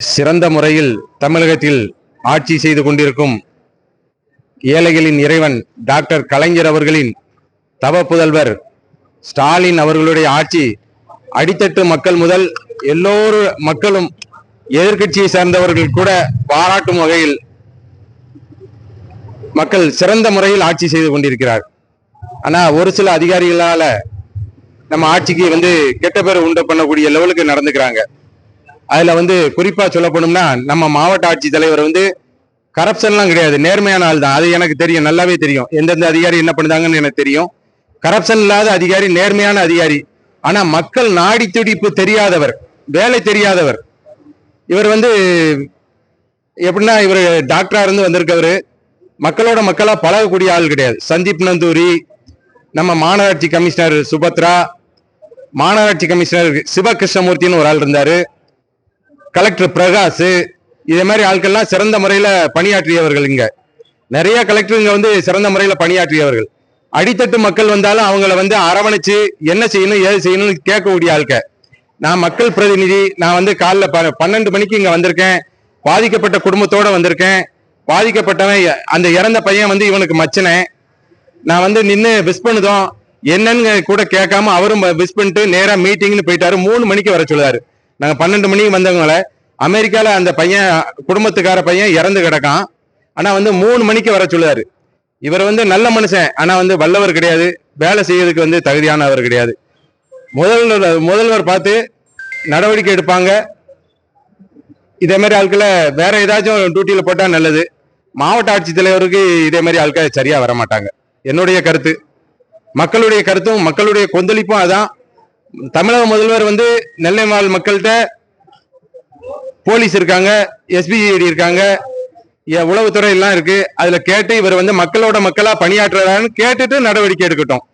சிறந்த முறையில் தமிழகத்தில் ஆட்சி செய்து கொண்டிருக்கும் ஏழைகளின் இறைவன் டாக்டர் கலைஞர் அவர்களின் தவ புதல்வர் ஸ்டாலின் அவர்களுடைய ஆட்சி அடித்தட்டு மக்கள் முதல் எல்லோரு மக்களும் எதிர்க்கட்சியை சேர்ந்தவர்கள் கூட பாராட்டும் வகையில் மக்கள் சிறந்த முறையில் ஆட்சி செய்து கொண்டிருக்கிறார். ஆனா ஒரு சில அதிகாரிகளால நம்ம ஆட்சிக்கு வந்து கெட்ட பேர் உண்டு பண்ணக்கூடிய லெவலுக்கு நடந்துக்கிறாங்க. அதுல வந்து குறிப்பா சொல்ல போனோம்னா நம்ம மாவட்ட ஆட்சி தலைவர் வந்து கரப்ஷன்லாம் கிடையாது. நேர்மையான ஆள் தான். அது எனக்கு தெரியும். நல்லாவே தெரியும். எந்தெந்த அதிகாரி என்ன பண்ணுதாங்கன்னு எனக்கு தெரியும். கரப்ஷன் இல்லாத அதிகாரி நேர்மையான அதிகாரி. ஆனா மக்கள் நாடி துடிப்பு தெரியாதவர் வேலை தெரியாதவர். இவர் வந்து எப்படின்னா இவர் டாக்டரா இருந்து வந்திருக்கவர். மக்களோட மக்களா பழகக்கூடிய ஆள் கிடையாது. சந்தீப் நந்தூரி நம்ம மாநகராட்சி கமிஷனர் சுபத்ரா மாநகராட்சி கமிஷனர் சிவகிருஷ்ணமூர்த்தின்னு ஒரு ஆள் இருந்தாரு. கலெக்டர் பிரகாஷ் இதே மாதிரி ஆட்கள்லாம் சிறந்த முறையில் பணியாற்றியவர்கள் இங்கே. நிறைய கலெக்டருங்க வந்து சிறந்த முறையில் பணியாற்றியவர்கள். அடித்தட்டு மக்கள் வந்தாலும் அவங்கள வந்து அரவணைச்சு என்ன செய்யணும் ஏது செய்யணும்னு கேட்கக்கூடிய ஆட்க நான் மக்கள் பிரதிநிதி நான் வந்து காலைல ப- பன்னெண்டு மணிக்கு இங்கே வந்திருக்கேன். பாதிக்கப்பட்ட குடும்பத்தோடு வந்திருக்கேன். பாதிக்கப்பட்டவன் அந்த இறந்த பையன் வந்து இவனுக்கு மச்சனேன் நான் வந்து நின்று விஸ் பண்ணுதோம். என்னன்னு கூட கேட்காம அவரும் விஸ் பண்ணிட்டு நேராக மீட்டிங்னு போயிட்டாரு. மூணு மணிக்கு வர சொல்லுவாரு. நாங்க பன்னெண்டு மணிக்கு வந்தவங்கள அமெரிக்கால அந்த பையன் குடும்பத்துக்கார பையன் இறந்து கிடக்கான். ஆனா வந்து மூணு மணிக்கு வர சொல்லுவாரு. இவர் வந்து நல்ல மனுஷன் ஆனா வந்து வல்லவர் கிடையாது. வேலை செய்யறதுக்கு வந்து தகுதியானவர் கிடையாது. முதல்வர் முதல்வர் பார்த்து நடவடிக்கை எடுப்பாங்க. இதே மாதிரி ஆட்களை வேற ஏதாச்சும் டியூட்டியில் போட்டால் நல்லது. மாவட்ட ஆட்சித்தலைவருக்கு இதே மாதிரி ஆட்கள் சரியாக வர மாட்டாங்க என்னுடைய கருத்து. மக்களுடைய கருத்தும் மக்களுடைய கொந்தளிப்பும் அதான். தமிழக முதல்வர் வந்து நெல்லை மாவட்ட மக்கள்கிட்ட போலீஸ் இருக்காங்க எஸ்பிஐடி இருக்காங்க உளவுத்துறை எல்லாம் இருக்கு. அதுல கேட்டு இவர் வந்து மக்களோட மக்களா பணியாற்றுறாருன்னு கேட்டுட்டு நடவடிக்கை எடுக்கட்டும்.